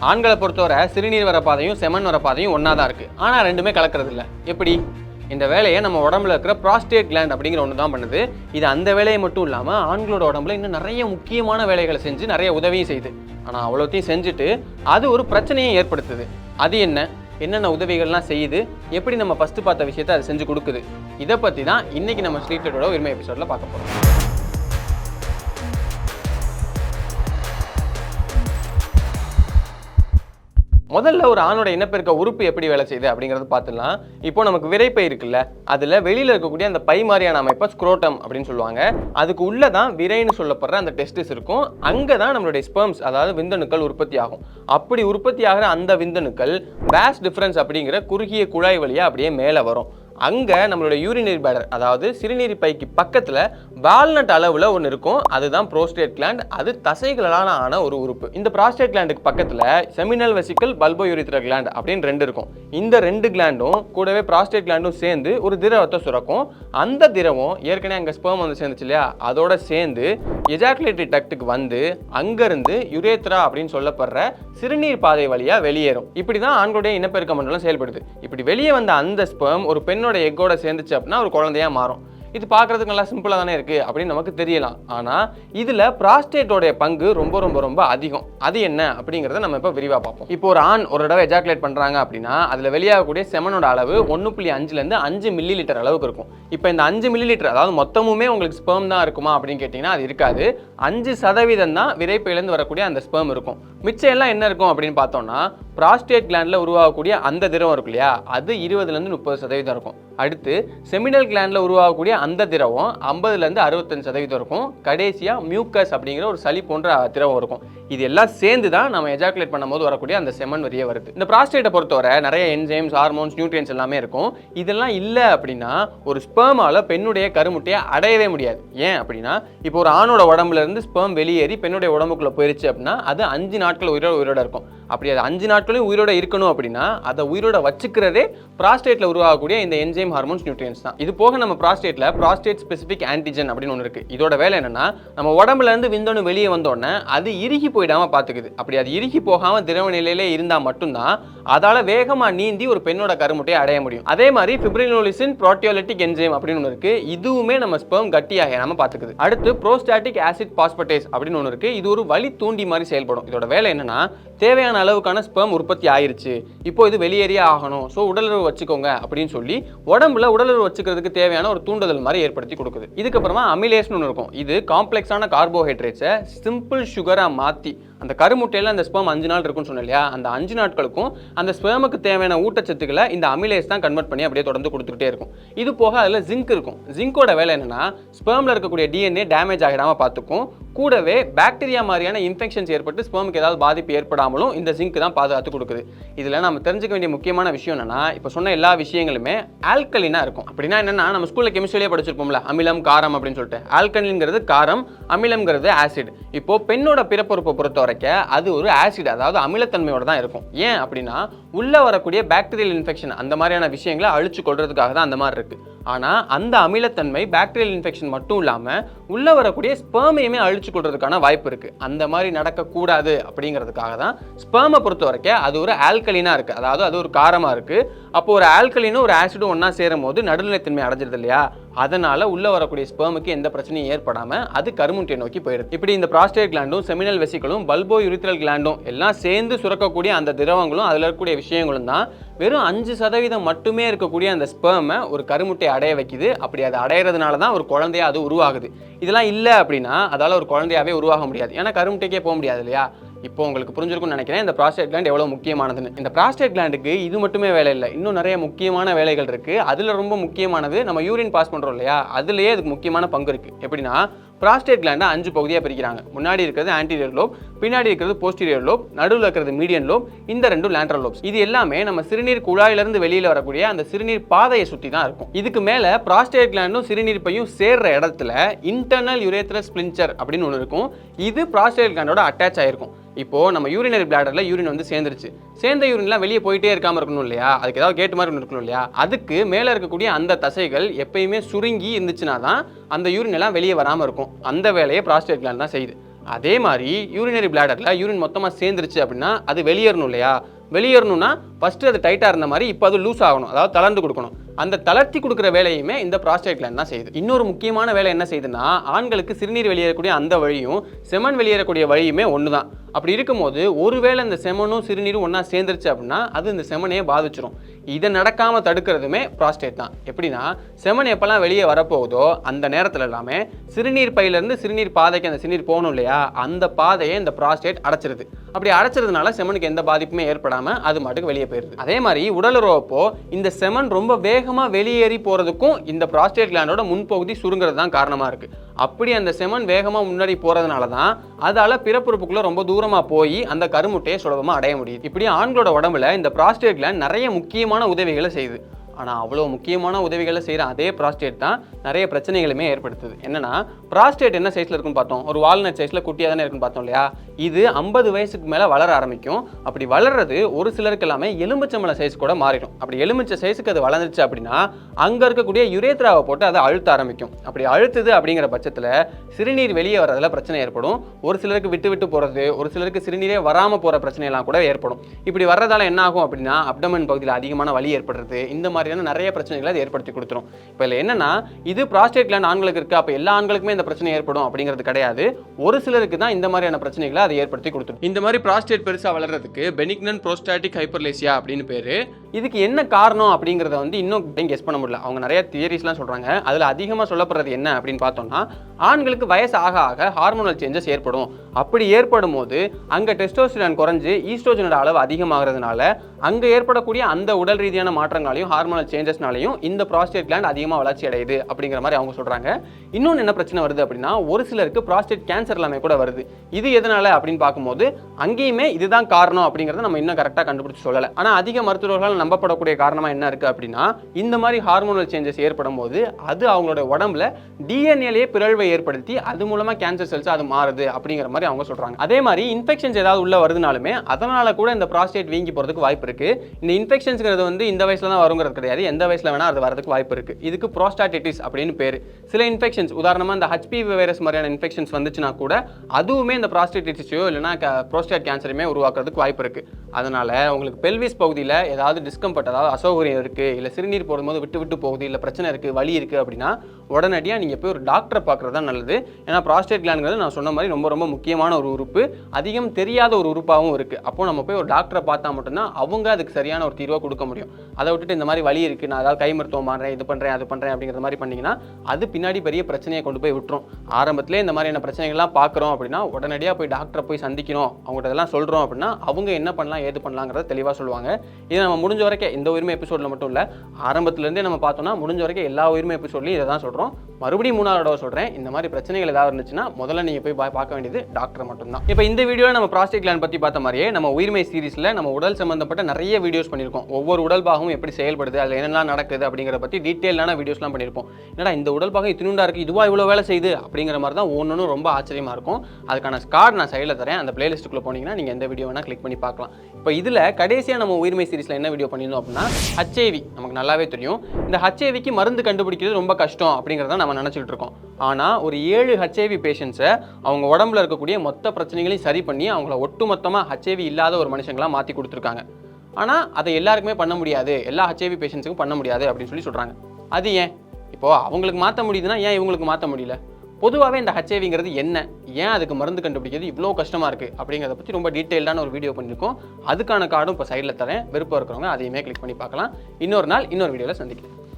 ஆண்களை பொறுத்தவரை சிறுநீர் வர பாதையும் செமன் வர பாதையும் ஒன்றா தான் இருக்குது ஆனால் ரெண்டுமே கலக்கிறது இல்லை. எப்படி? இந்த வேலையை நம்ம உடம்புல இருக்கிற ப்ராஸ்டேட் கிளாண்ட் அப்படிங்கிற ஒன்று தான் பண்ணுது. இது அந்த வேலையை மட்டும் இல்லாமல் ஆண்களோட உடம்புல இன்னும் நிறைய முக்கியமான வேலைகளை செஞ்சு நிறைய உதவியும் செய்யுது. ஆனால் அவ்வளோத்தையும் செஞ்சுட்டு அது ஒரு பிரச்சனையும் ஏற்படுத்துது. அது என்ன? என்னென்ன உதவிகள்லாம் செய்யுது? எப்படி நம்ம ஃபஸ்ட்டு பார்த்த விஷயத்தை அது செஞ்சு கொடுக்குது? இதை பற்றி தான் இன்றைக்கி நம்ம ஸ்ட்ரீட்டோட உரிமை எபிசோடில் பார்க்க போகிறோம் முதல்ல ஒரு ஆணோட இனப்பெருக்க உறுப்பு எப்படி வேலை செய்யுது அப்படிங்கிறது பார்த்துடலாம். இப்போ நமக்கு விரைப்பை இருக்குல்ல அதில் வெளியில் இருக்கக்கூடிய அந்த பை மாதிரியான அமைப்பை ஸ்க்ரோட்டம் அப்படின்னு சொல்லுவாங்க. அதுக்கு உள்ளே தான் விரைன்னு சொல்லப்படுற அந்த டெஸ்டிஸ் இருக்கும். அங்கே தான் நம்மளுடைய ஸ்பெர்ம்ஸ் அதாவது விந்தணுக்கள் உற்பத்தி ஆகும். அப்படி உற்பத்தி ஆகிற அந்த விந்தணுக்கள் பேஸ் டிஃப்ரென்ஸ் அப்படிங்கிற குறுகிய குழாய் வழியாக அப்படியே மேலே வரும். அங்கே நம்மளோட யூரினரி பேடர் அதாவது சிறுநீர் பைக்கு பக்கத்தில் வால்நட் அளவில் ஒன்று இருக்கும். அதுதான் ப்ரோஸ்டேட் கிளாண்ட் அது தசைகளால் ஆன ஒரு உறுப்பு. இந்த ப்ராஸ்டேட் கிளாண்டுக்கு பக்கத்தில் seminal vesicle bulbo urethra gland அப்படின்னு ரெண்டு இருக்கும். இந்த ரெண்டு கிளாண்டும் கூடவே ப்ராஸ்டேட் கிளாண்டும் சேர்ந்து ஒரு திரவத்தை சுரக்கும். அந்த திரவம் ஏற்கனவே அங்கே ஸ்பெர்ம் வந்து சேர்ந்துச்சு இல்லையா? அதோட சேர்ந்து எஜாக்குலேட்டரி டக்ட்டுக்கு வந்து அங்கேருந்து யுரேத்ரா அப்படின்னு சொல்லப்படுற சிறுநீர் பாதை வழியாக வெளியேறும். இப்படி தான் ஆண்களுடைய இனப்பெருக்க மண்டலம் செயல்படுது. இப்படி வெளியே வந்த அந்த ஸ்பேம் ஒரு பெண்ணோட எக்கோட சேர்ந்துச்சு அப்படின்னா ஒரு குழந்தையாக மாறும். இது பார்க்கறதுக்கு நல்லா சிம்பிளாக தானே இருக்குது அப்படின்னு நமக்கு தெரியலாம். ஆனால் இதில் ப்ராஸ்டேட்டோடைய பங்கு ரொம்ப ரொம்ப ரொம்ப அதிகம். அது என்ன அப்படிங்கிறத நம்ம இப்போ விரிவாக பார்ப்போம். இப்போ ஒரு ஆண் ஒரு தடவை எஜாக்குலேட் பண்ணுறாங்க அப்படின்னா அதில் வெளியாகக்கூடிய செமனோட அளவு ஒன்று புள்ளி அஞ்சுலேருந்து அஞ்சு மில்லி லிட்டர் அளவுக்கு இருக்கும். இப்போ இந்த அஞ்சு மில்லி லிட்டர் அதாவது மொத்தமுமே உங்களுக்கு ஸ்பெர்ம் தான் இருக்குமா அப்படின்னு கேட்டிங்கன்னா அது இருக்காது. அஞ்சு சதவீதம் தான் விரைப்பையிலேருந்து வரக்கூடிய அந்த ஸ்பெர்ம் இருக்கும். மிச்சம் எல்லாம் என்ன இருக்கும் அப்படின்னு பார்த்தோம்னா ப்ராஸ்டேட் கிளாண்டில் உருவாகக்கூடிய அந்த திரவம் இருக்கு இல்லையா? அது இருபதுலேருந்து முப்பது சதவீதம் இருக்கும். அடுத்து செமினல் கிளாண்டில் உருவாகக்கூடிய அந்த திரவம் ஐம்பதுலேருந்து அறுபத்தஞ்சு சதவீதம் இருக்கும். கடைசியாக மியூக்கஸ் அப்படிங்கிற ஒரு சளி போன்ற திரவம் இருக்கும். இது எல்லாம் சேர்ந்து தான் நம்ம எஜாக்குலேட் பண்ணும்போது வரக்கூடிய அந்த செமன் வரியே வருது. இந்த ப்ராஸ்டேட்டை பொறுத்தவரை நிறைய என்ஜைம்ஸ் ஹார்மோன்ஸ் நியூட்ரியன்ஸ் எல்லாமே இருக்கும். இதெல்லாம் இல்லை அப்படின்னா ஒரு ஸ்பெர்மால பெண்ணுடைய கருமுட்டையை அடையவே முடியாது. ஏன் அப்படின்னா இப்போ ஒரு ஆணோட உடம்புல இருந்து ஸ்பெர்ம் வெளியேறி பெண்ணுடைய உடம்புக்குள்ளே போயிருச்சு அப்படின்னா அது அஞ்சு நாட்கள் உயிரோட உயிரோட இருக்கும். அப்படி அது அஞ்சு நாட்களும் உயிரோட இருக்கணும் அப்படின்னா அதை உயிரோட வச்சுக்கிறதே ப்ராஸ்டேட்டில் உருவாகக்கூடிய இந்த என்ஜைம் ஹார்மோன்ஸ் நியூட்ரியன்ஸ் தான். இது போக நம்ம ப்ராஸ்டேட்டில் ப்ராஸ்டேட் ஸ்பெசிஃபிக் ஆன்டிஜன் அப்படின்னு ஒன்று இருக்குது இதோட வேலை என்னன்னா நம்ம உடம்புல இருந்து விந்தணு வெளியே வந்தோடனே அது இறுகி போயிடாமல் பார்த்துக்குது அப்படி அது இறுகி போகாம திரவ நிலையிலே இருந்தால் மட்டும்தான் அதால வேகமா நீந்தி ஒரு பெண்ணோட கருமுட்டையை அடைய முடியும். அதே மாதிரி பிப்ரினோலிசின் ப்ரோட்டியோலிட்டிக் என்ஜைம் அப்படின்னு ஒன்று இருக்கு. இதுவுமே நம்ம ஸ்பெர்ம் கட்டியாக நம்ம பார்த்துக்குது அடுத்து ப்ரோஸ்டாட்டிக் ஆசிட் பாஸ்பட்டேஸ் அப்படின்னு ஒன்று இருக்கு. இது ஒரு வழி தூண்டி மாதிரி செயல்படும். இதோட வேலை என்னன்னா தேவையான அளவுக்கான ஸ்பெர்ம் உற்பத்தி ஆயிருச்சு. இப்போ இது வெளியேறியே ஆகணும். ஸோ உடலுறவு வச்சுக்கோங்க அப்படின்னு சொல்லி உடம்புல உடலுறவு வச்சுக்கிறதுக்கு தேவையான ஒரு தூண்டுதல் மாதிரி ஏற்படுத்தி கொடுக்குது. இதுக்கப்புறமா அமிலேஷன் ஒன்று இருக்கும். இது காம்ப்ளெக்ஸான கார்போஹைட்ரேட்ஸை சிம்பிள் சுகராக மாற்றி அந்த கருமுட்டையில் அந்த ஸ்பேம் அஞ்சு நாள் இருக்கும்னு சொன்னேன் இல்லையா? அந்த அஞ்சு நாட்களுக்கும் அந்த ஸ்பேமுக்கு தேவையான ஊட்டச்சத்துக்களை இந்த அமிலேஸ் தான் கன்வெர்ட் பண்ணி அப்படியே தொடர்ந்து கொடுத்துக்கிட்டே இருக்கும். இது போக அதில் ஜிங்க் இருக்கும். ஜிங்கோட வேலை என்னன்னா ஸ்பேமில் இருக்கக்கூடிய டிஎன்ஏ டேமேஜ் ஆகிடாமல் பார்த்துக்கும். கூடவே பாக்டீரியா மாதிரியான இன்ஃபெக்ஷன்ஸ் ஏற்பட்டு ஸ்பேமுக்கு ஏதாவது பாதிப்பு ஏற்படாமலும் இந்த ஜிங்க் தான் பாதுகாத்து கொடுக்குது. இதில் நம்ம தெரிஞ்சுக்க வேண்டிய முக்கியமான விஷயம் என்னன்னா இப்போ சொன்ன எல்லா விஷயங்களுமே ஆல்கலினா இருக்கும். அப்படின்னா என்னென்னா நம்ம ஸ்கூலில் கெமிஸ்ட்ரியிலே படிச்சிருப்போம்ல அமிலம் காரம் அப்படின்னு சொல்லிட்டு. ஆல்கலின்ங்கிறது காரம் அமிலம்ங்கிறது ஆசிட் இப்போ பெண்ணோட பிறப்புறுப்பை பொறுத்த வரைக்கும் அது ஒரு ஆசிட் அதாவது அமிலத்தன்மையோட தான் இருக்கும். ஏன் அப்படின்னா உள்ள வரக்கூடிய பாக்டீரியல் இன்ஃபெக்ஷன் அந்த மாதிரியான விஷயங்களை அழிச்சு கொள்றதுக்காக தான் அந்த மாதிரி இருக்கு. ஆனால் அந்த அமிலத்தன்மை பாக்டீரியல் இன்ஃபெக்ஷன் மட்டும் இல்லாமல் உள்ள வரக்கூடிய ஸ்பேமையுமே அழிச்சு கொள்றதுக்கான வாய்ப்பு இருக்கு. அந்த மாதிரி நடக்கக்கூடாது அப்படிங்கிறதுக்காக தான் ஸ்பெர்மை பொறுத்த வரைக்கும் அது ஒரு ஆல்கலினா இருக்கு. அதாவது அது ஒரு காரமா இருக்கு. அப்போ ஒரு ஆல்கலினும் ஒரு ஆசிடும் ஒன்றா சேரும் போது நடுநிலைத்தன்மை அடைஞ்சிருது இல்லையா? அதனால உள்ள வரக்கூடிய ஸ்பெர்முக்கு எந்த பிரச்சனையும் ஏற்படாமல் அது கருமுட்டையை நோக்கி போயிடுது. இப்படி இந்த ப்ராஸ்டேட் கிளாண்டும் செமினல் வெசிக்கலும் பல்போ யுரித்ரல் கிளாண்டும் எல்லாம் சேர்ந்து சுரக்கக்கூடிய அந்த திரவங்களும் அதில் இருக்கக்கூடிய விஷயங்களும் தான் வெறும் அஞ்சு சதவீதம் மட்டுமே இருக்கக்கூடிய அந்த ஸ்பெர்மை ஒரு கருமுட்டை அடைய வைக்குது. அப்படி அதை அடையிறதுனால தான் ஒரு குழந்தையா அது உருவாகுது. இதெல்லாம் இல்லை அப்படின்னா அதால் ஒரு குழந்தையாவே உருவாக முடியாது. ஏன்னா கருமுட்டைக்கே போக முடியாது இல்லையா? இப்போ உங்களுக்கு புரிஞ்சிருக்கும்னு நினைக்கிறேன். இந்த ப்ராஸ்டேட் கிளாண்ட் எவ்வளோ முக்கியமானதுன்னு. இந்த ப்ராஸ்டேட் கிளாண்டுக்கு இது மட்டுமே வேலை இல்லை. இன்னும் நிறைய முக்கியமான வேலைகள் இருக்குது அதில் ரொம்ப முக்கியமானது நம்ம யூரின் பாஸ் பண்ணுறோம் இல்லையா? அதுலேயே அதுக்கு முக்கியமான பங்கு இருக்குது எப்படின்னா ப்ராஸ்டேட் கிளாண்டை அஞ்சு பகுதியாக பிரிக்கிறாங்க. முன்னாடி இருக்கிறது ஆன்டீரியர் லோப் பின்னாடி இருக்கிறது போஸ்டீரியர் லோப் நடுவில் இருக்கிறது மீடியன் லோப் இந்த ரெண்டும் லேண்ட்ரல் லோப்ஸ் இது எல்லாமே நம்ம சிறுநீர் குழாயிலிருந்து வெளியில் வரக்கூடிய அந்த சிறுநீர் பாதையை சுற்றி தான் இருக்கும். இதுக்கு மேலே ப்ராஸ்டேட் கிளாண்டும் சிறுநீர் பையும் சேர்ற இடத்துல இன்டர்னல் யுரேத்ரஸ் ஸ்பிளின்ச்சர் அப்படின்னு ஒன்று இருக்கும். இது ப்ராஸ்டேட் கிளாண்டோட அட்டாச் ஆகிருக்கும் இப்போ நம்ம யூரினரி பிளாடரில் யூரின் வந்து சேர்ந்துருச்சு. சேர்ந்த யூரின்லாம் வெளியே போயிட்டே இருக்காமல் இருக்கணும் இல்லையா? அதுக்கு ஏதாவது கேட் மாதிரி இருக்கணும் இல்லையா? அதுக்கு மேலே இருக்கக்கூடிய அந்த தசைகள் எப்பயுமே சுருங்கி இருந்துச்சுன்னா தான் அந்த யூரின் எல்லாம் வெளியே வராமல் இருக்கும். அந்த வேலையை ப்ராஸ்டேட் கிளாண்ட் தான் செய்யுது. அதே மாதிரி யூரினரி பிளாடரில் யூரின் மொத்தமாக சேர்ந்துருச்சு அப்படின்னா அது வெளியேறணும் இல்லையா? வெளியேறணும்னா ஃபஸ்ட்டு அது டைட்டாக இருந்த மாதிரி இப்போ அது லூஸ் ஆகணும். அதாவது தளர்ந்து கொடுக்கணும். அந்த தளர்த்தி கொடுக்குற வேலையுமே இந்த ப்ராஸ்டேட் gland தான் செய்யுது. இன்னொரு முக்கியமான வேலை என்ன செய்யுதுன்னா ஆண்களுக்கு சிறுநீர் வெளியேறக்கூடிய அந்த வழியும் செமன் வெளியேறக்கூடிய வழியுமே ஒன்று தான் அப்படி இருக்கும்போது ஒருவேளை இந்த செமனும் சிறுநீரும் ஒன்றா சேர்ந்துருச்சு அப்படின்னா அது இந்த செமனையே பாதிச்சிடும் இதை நடக்காமல் தடுக்கிறதுமே ப்ராஸ்டேட் தான். எப்படின்னா செமன் எப்போல்லாம் வெளியே வரப்போகுதோ அந்த நேரத்தில் எல்லாமே சிறுநீர் பையிலேருந்து சிறுநீர் பாதைக்கு அந்த சிறுநீர் போகணும் இல்லையா? அந்த பாதையை இந்த ப்ராஸ்டேட் அடைச்சிருது. அப்படி அடைச்சிருதுனால செமனுக்கு எந்த பாதிப்புமே ஏற்படாமல் அது மாட்டுக்கு வெளியே போயிருது. அதே மாதிரி உடலுறவப்போ இந்த செமன் ரொம்ப வேகமாக வெளியேறி போகிறதுக்கும் இந்த ப்ராஸ்டேட் கிளாண்டோட முன்பகுதி சுருங்கிறது தான் காரணமாக இருக்குது அப்படி அந்த செமன் வேகமாக முன்னாடி போகிறதுனால தான் அதால் பிறப்புறுப்புக்குள்ளே ரொம்ப தூரமாக போய் அந்த கருமுட்டையை சுலபமாக அடைய முடியுது. இப்படி ஆண்களோட உடம்புல இந்த ப்ராஸ்டேட் நிறைய முக்கியமான உதவிகளை செய்யுது. ஆனால் அவ்வளோ முக்கியமான உதவிகளை செய்கிற அதே ப்ராஸ்டேட் தான் நிறைய பிரச்சனைகளுமே ஏற்படுத்துது. என்னன்னா ப்ராஸ்டேட் என்ன சைஸில் இருக்குன்னு பார்த்தோம். ஒரு வால்நட் சைஸில் குட்டியாக தானே இருக்குன்னு பார்த்தோம் இல்லையா? இது ஐம்பது வயசுக்கு மேலே வளர ஆரம்பிக்கும். அப்படி வளர்றது ஒரு சிலருக்கு எல்லாமே எலுமிச்சம்பழ சைஸ் கூட மாறிடும். அப்படி எலுமிச்சை சைஸுக்கு அது வளர்ந்துச்சு அப்படின்னா அங்கே இருக்கக்கூடிய யுரேத்ராவை போட்டு அதை அழுத்த ஆரம்பிக்கும். அப்படி அழுத்துது அப்படிங்கிற பட்சத்தில் சிறுநீர் வெளியே வரதில் பிரச்சனை ஏற்படும். ஒரு சிலருக்கு விட்டு விட்டு போகிறது ஒரு சிலருக்கு சிறுநீரே வராமல் போகிற பிரச்சனையெல்லாம் கூட ஏற்படும். இப்படி வர்றதால என்ன ஆகும் அப்படின்னா அப்டமன் பகுதியில் அதிகமான வலி ஏற்படுறது இந்த மாதிரியான நிறைய பிரச்சனைகளை அது ஏற்படுத்தி கொடுத்துரும். இப்போ இதில் என்னன்னா இது ப்ராஸ்டேட் gland ஆண்களுக்கு இருக்குது அப்போ எல்லா ஆண்களுக்குமே இந்த பிரச்சனை ஏற்படும் அப்படிங்கிறது கிடையாது. ஒரு சிலருக்கு தான் இந்த மாதிரியான பிரச்சனைகளை அதை ஏற்படுத்தி கொடுத்துரும். இந்த மாதிரி ப்ராஸ்டேட் பெருசாக வளர்றதுக்கு பெனிக்னன் ப்ரோஸ்டாட்டிக் ஹைப்பர்லேசியா அப்படின்னு பேர். இதுக்கு என்ன காரணம் அப்படிங்கிறத வந்து இன்னும் கெஸ் பண்ண முடியல. அவங்க நிறைய தியரிஸ்லாம் சொல்கிறாங்க அதில் அதிகமாக சொல்லப்படுறது என்ன அப்படின்னு பார்த்தோம்னா ஆண்களுக்கு வயசு ஆக ஆக ஹார்மோனல் சேஞ்சஸ் ஏற்படும். அப்படி ஏற்படும் போது அங்கே டெஸ்டோஸ்டிரான் குறைஞ்சு ஈஸ்ட்ரோஜனோட அளவு அதிகமாகிறதுனால அங்கே ஏற்படக்கூடிய அந்த உடல் ரீதியான மாற்றங்களாலையும் ஹார்மோனல் சேஞ்சஸ்னாலையும் இந்த ப்ராஸ்டேட் கிளாண்ட் அதிகமாக வளர்ச்சி அடையுது அப்படிங்கிற மாதிரி அவங்க சொல்கிறாங்க இன்னொன்று என்ன பிரச்சனை வருது அப்படின்னா ஒரு சிலருக்கு ப்ராஸ்டேட் கேன்சர் எல்லாமே கூட வருது. இது எதனால அப்படின்னு பார்க்கும்போது அங்கேயுமே இதுதான் காரணம் அப்படிங்கிறத நம்ம இன்னும் கரெக்டாக கண்டுபிடிச்சி சொல்லலை. ஆனால் அதிக மருத்துவர்களால் நம்பப்படக்கூடிய காரணமாக என்ன இருக்குது அப்படின்னா இந்த மாதிரி ஹார்மோனல் சேஞ்சஸ் ஏற்படும் போது அது அவங்களோட உடம்புல டிஎன்ஏலேயே பிறழ்வை ஏற்படுத்தி அது மூலமாக கேன்சர் செல்ஸ் அது மாறுது அப்படிங்கிற மாதிரி அவங்க சொல்கிறாங்க அதே மாதிரி இன்ஃபெக்ஷன்ஸ் ஏதாவது உள்ள வருதுனாலுமே அதனால கூட இந்த ப்ராஸ்டேட் வீங்கி போகிறதுக்கு வாய்ப்பு இருக்குது இந்த இன்ஃபெக்ஷன்ஸ்ங்கிறது வந்து இந்த வயசில் தான் வருங்கிறது கிடையாது. எந்த வயசில் வேணால் அது வரதுக்கு வாய்ப்பு இருக்குது இதுக்கு ப்ரோஸ்டாட்டிட்டிஸ் அப்படின்னு பேர். சில இன்ஃபெக்ஷன்ஸ் உதாரணமாக இந்த ஹச்பிவி வைரஸ் மாதிரியான இன்ஃபெக்ஷன்ஸ் வந்துச்சுன்னா கூட அதுவுமே இந்த ப்ராஸ்டேட்டிஸையோ இல்லைனா ப்ரோஸ்டேட் கேன்சருமே உருவாக்குறதுக்கு வாய்ப்பு இருக்குது அதனால் உங்களுக்கு பெல்விஸ் பகுதியில் ஏதாவது டிஸ்கம்ஃபர்ட் அதாவது அசௌகரியம் இருக்குது இல்லை சிறுநீர் போடும்போது விட்டு விட்டு போகுது இல்லை பிரச்சனை இருக்குது வலி இருக்குது அப்படின்னா உடனடியாக நீங்கள் போய் ஒரு டாக்டரை பார்க்குறது தான் நல்லது. ஏன்னா ப்ராஸ்டேட் கிளான்ங்கிறது நான் சொன்ன மாதிரி ரொம்ப ரொம்ப முக்கியமான ஒரு உறுப்பு. அதிகம் தெரியாத ஒரு உறுப்பாகவும் இருக்குது அப்போது நம்ம போய் ஒரு டாக்டரை பார்த்தா மட்டும்தான் அவங்க அவங்க அதுக்கு சரியான ஒரு தீர்வை கொடுக்க முடியும். அதை விட்டுட்டு இந்த மாதிரி வழி இருக்குது நான் அதாவது கை மருத்துவம் மாறுறேன் இது பண்ணுறேன் அது பண்ணுறேன் அப்படிங்கிற மாதிரி பண்ணிங்கன்னா அது பின்னாடி பெரிய பிரச்சனையை கொண்டு போய் விட்டுரும். ஆரம்பத்திலே இந்த மாதிரியான பிரச்சனைகள்லாம் பார்க்குறோம் அப்படின்னா உடனடியாக போய் டாக்டரை போய் சந்திக்கணும். அவங்கள்ட்ட இதெல்லாம் சொல்கிறோம் அப்படின்னா அவங்க என்ன பண்ணலாம் ஏது பண்ணலாங்கிறத தெளிவாக சொல்லுவாங்க. இது நம்ம முடிஞ்ச வரைக்கும் இந்த உரிமை எபிசோடில் மட்டும் இல்லை ஆரம்பத்துலேருந்தே நம்ம பார்த்தோம்னா முடிஞ்ச வரைக்கும் எல்லா உரிமை எபிசோட்லையும் இதை தான் சொல்கிறோம் மறுபடியும் மூணாவது தடவை சொல்கிறேன் இந்த மாதிரி பிரச்சனைகள் ஏதாவது இருந்துச்சுன்னா முதல்ல நீங்கள் போய் பா- பார்க்க வேண்டியது டாக்டர் மட்டும்தான். இப்போ இந்த வீடியோவில் நம்ம ப்ராஸ்டிக் gland பற்றி பார்த்த மாதிரியே நம்ம உயிர்மை சீரிஸில் நம்ம உடல் சம்மந்தப்பட்ட நிறைய வீடியோஸ் பண்ணியிருக்கோம். ஒவ்வொரு உடல் பாகமும் எப்படி செயல்படுது அதில் என்னெல்லாம் நடக்குது அப்படிங்கிற பற்றி டீட்டெயிலான வீடியோஸ்லாம் பண்ணியிருப்போம். என்னடா இந்த உடல் பாகம் இத்தினுண்டா இருக்குது இதுவா இவ்வளோ வேலை செய்யுது அப்படிங்கிற மாதிரி தான் ஒன்றும் ரொம்ப ஆச்சரியமாக இருக்கும். அதுக்கான ஸ்கார்ட் நான் சைடில் தரேன். அந்த பிளேலிஸ்ட்டுக்குள்ளே போனீங்கன்னா நீங்கள் எந்த வீடியோ வேணால் கிளிக் பண்ணி பார்க்கலாம். இப்போ இதில் கடைசியாக நம்ம உயிர்மை சீரிஸில் என்ன வீடியோ பண்ணியிருந்தோம் அப்படின்னா ஹச்ஐவி நமக்கு நல்லாவே தெரியும். இந்த ஹச்ஐவிக்கு மருந்து கண்டுபிடிக்கிறது ரொம்ப கஷ்டம் அப்படிங்கிறத நம்ம நினச்சிக்கிட்டு இருக்கோம். ஆனால் ஒரு ஏழு ஹச்ஐவி பேஷண்ட்ஸை அவங்க உடம்புல இருக்கக்கூடிய மொத்த பிரச்சனைகளையும் சரி பண்ணி அவங்கள ஒட்டுமொத்தமாக ஹச்ஐவி இல்லாத ஒரு மனுஷங்களாக மாற்றி கொடுத்துருக்காங்க. ஆனால் அதை எல்லாருக்குமே பண்ண முடியாது. எல்லா ஹெச்ஐவி பேஷண்ட்ஸுக்கும் பண்ண முடியாது அப்படின்னு சொல்லி சொல்கிறாங்க அது ஏன்? இப்போது அவங்களுக்கு மாற்ற முடியுதுன்னா ஏன் இவங்களுக்கு மாற்ற முடியல? பொதுவாகவே இந்த ஹச்ஐவிங்கிறது என்ன? ஏன் அதுக்கு மருந்து கண்டுபிடிக்கிறது இவ்வளோ கஷ்டமாக இருக்குது அப்படிங்கிறத பற்றி ரொம்ப டீட்டெயில்டான ஒரு வீடியோ பண்ணியிருக்கோம். அதுக்கான கார்டும் இப்போ சைடில் தரேன். விருப்பம் இருக்கிறவங்க அதையுமே கிளிக் பண்ணி பார்க்கலாம். இன்னொரு நாள் இன்னொரு வீடியோவில் சந்திக்கிறேன்